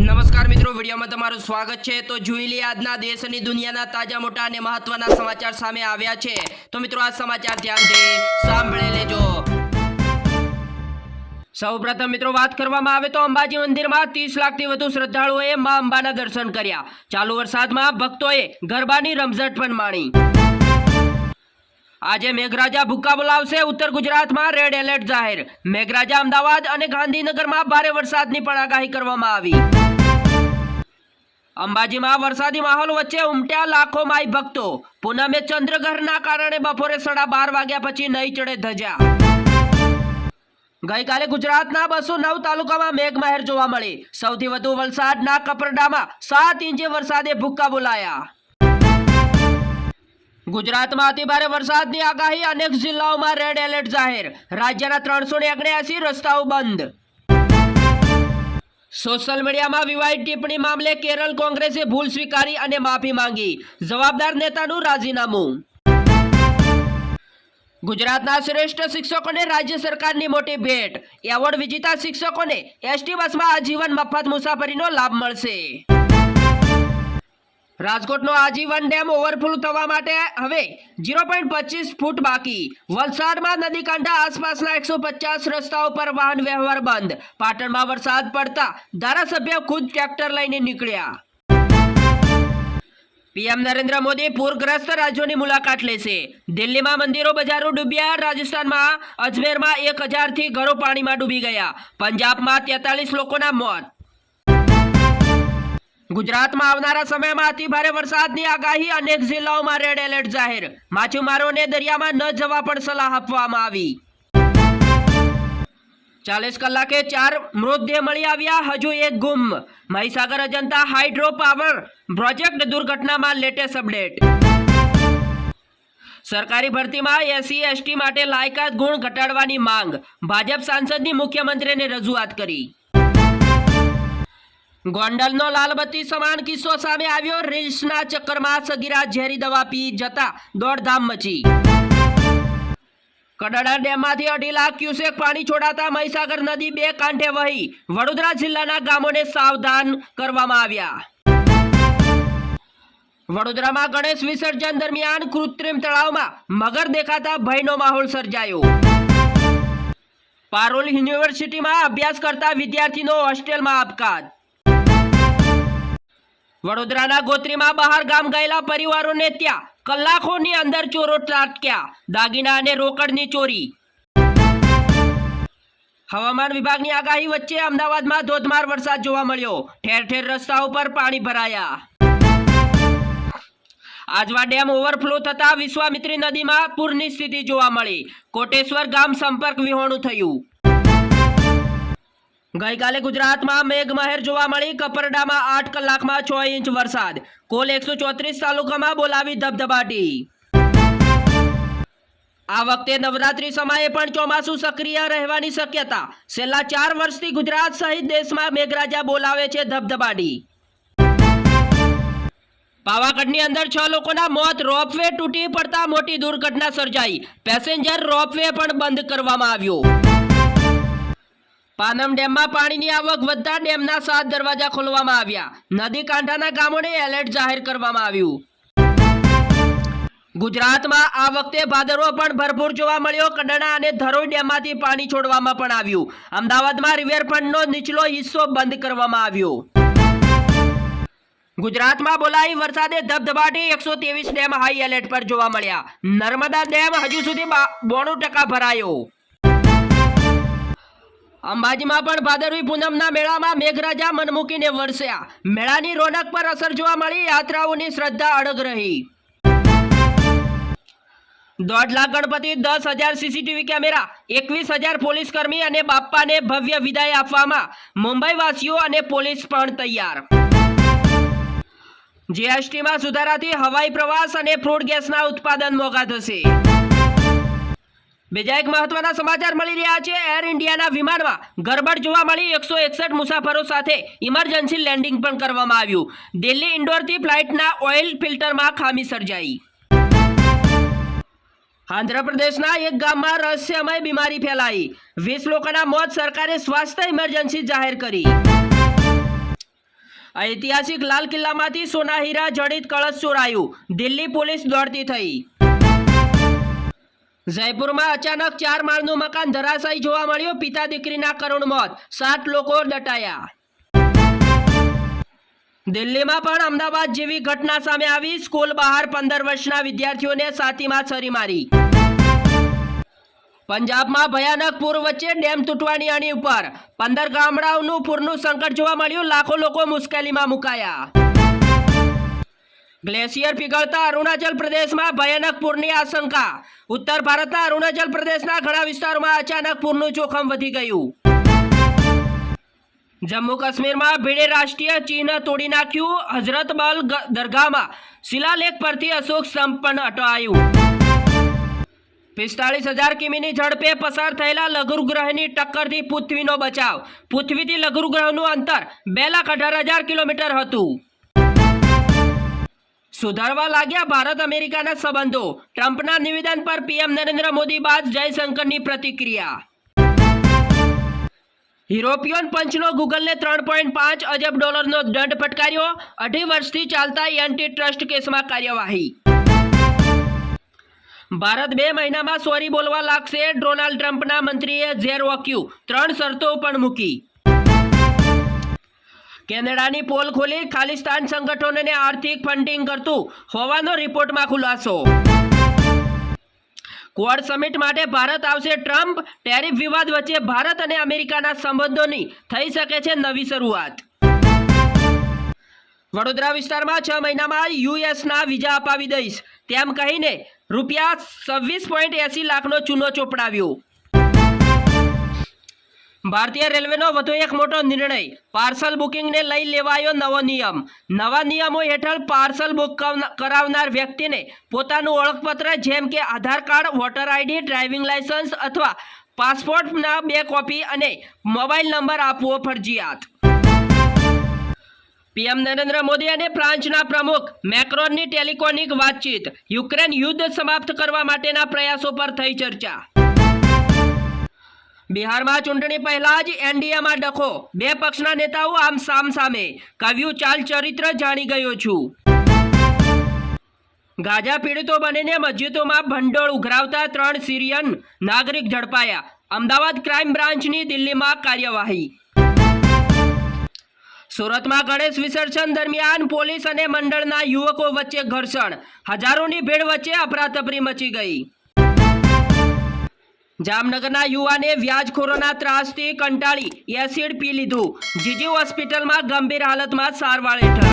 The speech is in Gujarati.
નમસ્કાર મિત્રો, વિડીયોમાં તમારું સ્વાગત છે. તો જોઈ લઈએ આજના દેશ અને દુનિયાના તાજા, મોટા અને મહત્વના સમાચાર સામે આવ્યા છે. તો મિત્રો, આ સમાચાર ધ્યાનથી સાંભળી લેજો. સૌપ્રથમ મિત્રો, વાત કરવામાં આવે તો અંબાજી મંદિરમાં ત્રીસ લાખથી વધુ શ્રદ્ધાળુઓએ મા અંબાના દર્શન કર્યા. ચાલુ વરસાદમાં ભક્તોએ ગરબાની રમઝટ પણ માણી. આજે મેઘરાજા ભૂક્કા બોલાવશે ઉત્તર ગુજરાતમાં રેડ એલર્ટ જાહેર. મેઘરાજા અમદાવાદ અને ગાંધીનગરમાં ભારે વરસાદની પણ આગાહી કરવામાં આવી. અંબાજીમાં વરસાદી માહોલ વચ્ચે ઉમટ્યા લાખો માઈ ભક્તો. પૂનમે ચંદ્રગ્રહણના કારણે બપોરે સાડા બાર વાગ્યા પછી નહીં ચડે ધજા. ગઈકાલે ગુજરાતના બસો નવ તાલુકામાં મેઘમહેર જોવા મળી. સૌથી વધુ વલસાડના કપરડામાં સાત ઇંચે વરસાદે ભૂક્કા બોલાયા. ગુજરાતમાં અતિભારે વરસાદની આગાહી અનેક જિલ્લાઓમાં રેડ એલર્ટ જાહેર. રાજ્યના ત્રણસો રસ્તાઓ બંધ. સોશિયલ મીડિયામાં વિવાહિત ટિપ્પણી મામલે કેરળ કોંગ્રેસે ભૂલ સ્વીકારી અને માફી માંગી. જવાબદાર નેતાનું રાજીનામું. ગુજરાતના શ્રેષ્ઠ શિક્ષકોને રાજ્ય સરકારની મોટી ભેટ. એવોર્ડ વિજેતા શિક્ષકોને એસટી બસમાં આજીવન મફત મુસાફરીનો લાભ મળશે. રાજકોટનો આજીવન ડેમ ઓવરફ્લો થવા માટે હવે ઝીરો પોઈન્ટ પચીસ ફૂટ બાકી. વલસાડમાં નદી કાંઠા આસપાસના એકસો પચાસ રસ્તાઓ પર વાહન વ્યવહાર બંધ. પાટણમાં વરસાદ પડતા ધારાસભ્ય ખુદ ટ્રેક્ટર લઈને નીકળ્યા. પીએમ નરેન્દ્ર મોદી પૂરગ્રસ્ત રાજ્યોની મુલાકાત લેશે. દિલ્હીમાં મંદિરો બજારો ડૂબ્યા. રાજસ્થાનમાં અજમેરમાં એક હજારથી ઘરો પાણીમાં ડૂબી ગયા. પંજાબમાં તેતાલીસ લોકોના મોત. ગુજરાતમાં આવનારા સમયમાં અતિ ભારે વરસાદની આગાહી, અનેક જિલ્લાઓમાં રેડ એલર્ટ જાહેર. માછીમારોને દરિયામાં ન જવા પણ સલાહ આપવામાં આવી. ચાલીસ કલાકે ચાર મૃતદેહ મળી આવ્યા, હજુ એક ગુમ. Mahisagar Ajanta hydro power project દુર્ઘટનામાં લેટેસ્ટ અપડેટ સરકારી ભરતીમાં એસસી એસટી માટે લાયકાત ગુણ ઘટાડવાની માંગ. ભાજપ સાંસદની મુખ્યમંત્રીને રજૂઆત કરી. ગોંડલનો લાલબત્તી સમાન કિસ્સો સામે આવ્યો. રીલ્સના ચક્કરમાં સગીરા ઝેરી દવા પી જતા દોડધામ મચી. કડાડા ડેમમાંથી અઢી લાખ ક્યુસેક પાણી છોડાતા મહીસાગર નદી બે કાંઠે વહી. વડોદરા જિલ્લાના ગામોને સાવધાન કરવામાં આવ્યા. વડોદરામાં ગણેશ વિસર્જન દરમિયાન કૃત્રિમ તળાવમાં મગર દેખાતા ભયનો માહોલ સર્જાયો. પારોલ યુનિવર્સિટીમાં અભ્યાસ કરતા વિદ્યાર્થીનો હોસ્ટેલમાં આપઘાત. વડોદરાના ગોત્રીમાં બહાર ગામ ગયેલા પરિવારોને ત્યાં કલાકોની અંદર ચોરો ત્રાટક્યા. દાગીના અને રોકડની ચોરી. હવામાન વિભાગની આગાહી વચ્ચે અમદાવાદમાં ધોધમાર વરસાદ જોવા મળ્યો. ઠેર ઠેર રસ્તાઓ પર પાણી ભરાયા. આજવા ડેમ ઓવરફ્લો થતા વિશ્વામિત્રી નદીમાં પૂરની સ્થિતિ જોવા મળી. કોટેશ્વર ગામ સંપર્ક વિહોણું થયું. ગઈકાલે ગુજરાતમાં મેઘમહેર જોવા મળી. કપરડામાં આઠ કલાકમાં છ ઇંચ વરસાદ. કુલ એકસો ચોત્રીસ તાલુકામાં બોલાવી ધબધબાટી. આ વખતે નવરાત્રી સમયે પણ ચોમાસું સક્રિય રહેવાની શક્યતા. છેલ્લા ચાર વર્ષથી ગુજરાત સહિત દેશમાં મેઘરાજા બોલાવે છે ધબધબાટી. પાવાગઢની અંદર છ લોકોના મોત, રોપવે તૂટી પડતા મોટી દુર્ઘટના સર્જાઈ. પેસેન્જર રોપવે પણ બંધ કરવામાં આવ્યો. પાનમ ડેમમાં પાણીની આવક વધતા ડેમના સાત દરવાજા ખોલવામાં આવ્યા. નદી કાંઠાના ગામોને એલર્ટ જાહેર કરવામાં આવ્યું. ગુજરાતમાં આ વખતે ભાદરવો પણ ભરપૂર જોવા મળ્યો. કડણા અને ધરોઈ ડેમમાંથી પાણી છોડવામાં પણ આવ્યું. અમદાવાદમાં રિવરફ્રન્ટનો નીચલો હિસ્સો બંધ કરવામાં આવ્યો. ગુજરાતમાં બોલાઈ વરસાદે ધબધબાટી એકસો ત્રેવીસ ડેમ હાઈ એલર્ટ પર જોવા મળ્યા. નર્મદા ડેમ હજુ સુધી બોણું ટકા ભરાયો. અંબાજીમાં પણ ભાદરવી પૂનમના મેળામાં મેઘરાજા મન મૂકીને વરસ્યા. મેળાની રોનક પર અસર જોવા મળી, યાત્રાઓની શ્રદ્ધા અડગ રહી. દોઢ લાખ ગણપતિ, દસ હજાર સીસીટીવી કેમેરા, એકવીસ હજાર પોલીસ કર્મી અને બાપ્પાને ભવ્ય વિદાય આપવામાં મુંબઈવાસીઓ અને પોલીસ પણ તૈયાર. જીએસટીમાં સુધારાથી હવાઈ પ્રવાસ અને ફ્રૂટ ગેસના ઉત્પાદન મોંઘા થશે. બીજા એક મહત્વના સમાચાર મળી રહ્યા છે. એર ઇન્ડિયાના વિમાનમાં ગરબડ જોવા મળી. એકસો એકસઠ મુસાફરો સાથે ઇમરજન્સી લેન્ડિંગ પણ કરવામાં આવ્યું. દિલ્હી ઇન્ડોરથી ફ્લાઇટના ઓઇલ ફિલ્ટરમાં ખામી સર્જાઈ. આંધ્રપ્રદેશના એક ગામમાં રહસ્યમય બીમારી ફેલાઈ. વીસ લોકોના મોત સરકારે સ્વાસ્થ્ય ઇમરજન્સી જાહેર કરી. ઐતિહાસિક લાલ કિલ્લામાંથી સોના હીરા જડિત કળશ ચોરાયું. દિલ્હી પોલીસ દોડતી થઈ. જયપુરમાં અચાનક ચાર માળનું મકાન ધરાશાયી જોવા મળ્યું. પિતા દીકરીના કરુણ મોત. સાત લોકો દટાયા. દિલ્હીમાં પણ અમદાવાદ જેવી ઘટના સામે આવી. સ્કૂલ બહાર પંદર વર્ષના વિદ્યાર્થીઓને સાતીમાં છરી મારી. પંજાબમાં ભયાનક પૂર વચ્ચે ડેમ તૂટવાની અણી ઉપર. પંદર ગામડાઓનું પૂરનું સંકટ જોવા મળ્યું. લાખો લોકો મુશ્કેલીમાં મુકાયા. ગ્લેશિયર પીગળતા અરુણાચલ પ્રદેશમાં ભયાનક પૂરની આશંકા. ઉત્તર ભારતના અરુણાચલ પ્રદેશના ઘણા વિસ્તારોમાં અચાનક પૂરનું જોખમ વધી ગયું. જમ્મુ કાશ્મીરમાં ભીડે રાષ્ટ્રીય ચિહ્ન તોડી નાખ્યું. હઝરત બલ દરગાહમાં શિલાલેખ પરથી અશોક સ્તંભ પણ હટાયું પિસ્તાળીસ હજાર કિમીની ઝડપે પસાર થયેલા લઘુગ્રહની ટક્કરથી પૃથ્વીનો બચાવ. પૃથ્વીથી લઘુગ્રહનું અંતર બે લાખ અઢાર હજાર કિલોમીટર હતું. સુધારવા લાગ્યા ભારત અમેરિકાના સંબંધો. ટ્રમ્પના નિવેદન પર પીએમ નરેન્દ્ર મોદી બાદ જયશંકરની પ્રતિક્રિયા. યુરોપિયન પંચનો ગૂગલને ત્રણ પોઈન્ટ પાંચ અજબ ડોલરનો દંડ ફટકાર્યો. અઢી વર્ષથી ચાલતા એન્ટી ટ્રસ્ટ કેસમાં કાર્યવાહી. ભારત બે મહિનામાં સોરી બોલવા લાગશે ડોનાલ્ડ ટ્રમ્પના મંત્રીએ ઝેર વોક્યું. ત્રણ શરતો પણ મૂકી. કેનેડાની પોલ ખોલી ખાલિસ્તાન સંગઠનોને આર્થિક ફંડિંગ કરતું હોવાનો રિપોર્ટમાં ખુલાસો. ક્વોડ સમિટ માટે ભારત આવશે ટ્રમ્પ ટેરિફ વિવાદ વચ્ચે ભારત અને અમેરિકાના સંબંધોની થઈ શકે છે નવી શરૂઆત. વડોદરા વિસ્તારમાં છ મહિનામાં યુએસના વિઝા અપાવી દઈશ. તેમ કહીને રૂપિયા છવ્વીસ પોઈન્ટ એસી લાખનો ચૂનો ચોપડાવ્યો. ભારતીય રેલવેનો વધુ એક મોટો નિર્ણય. પાર્સલ બુકિંગને લઈ લેવાયો નવો નિયમ. નવા નિયમો હેઠળ પાર્સલ બુક કરાવનાર વ્યક્તિને પોતાનું ઓળખપત્ર જેમ કે Aadhaar card, voter ID, driving licence અથવા પાસપોર્ટના બે કોપી અને મોબાઈલ નંબર આપવો ફરજિયાત. પીએમ નરેન્દ્ર મોદી અને ફ્રાન્સના પ્રમુખ મેક્રોનની ટેલિકોનિક વાતચીત. યુક્રેન યુદ્ધ સમાપ્ત કરવા માટેના પ્રયાસો પર થઈ ચર્ચા. બિહારમાં ચૂંટણી પહેલા જ એનડીએમાં ડખો. બે પક્ષના નેતાઓ આમ સામ સામે કવ્યું ચાલ ચરિત્ર જાણી ગયો છું. ગાજા પીડિતો બનીને મસ્જિદોમાં ભંડોળ ઉઘરાવતા ત્રણ સિરિયન નાગરિક ઝડપાયા. અમદાવાદ ક્રાઇમ બ્રાન્ચની દિલ્હીમાં કાર્યવાહી. સુરતમાં ગણેશ વિસર્જન દરમિયાન પોલીસ અને મંડળના યુવકો વચ્ચે ઘર્ષણ. હજારોની ભીડ વચ્ચે અફરાતફરી મચી ગઈ. જામનગરના યુવાને વ્યાજખોરોના ત્રાસથી કંટાળી એસિડ પી લીધું. જીજી હોસ્પિટલમાં ગંભીર હાલતમાં સારવાર હેઠળ.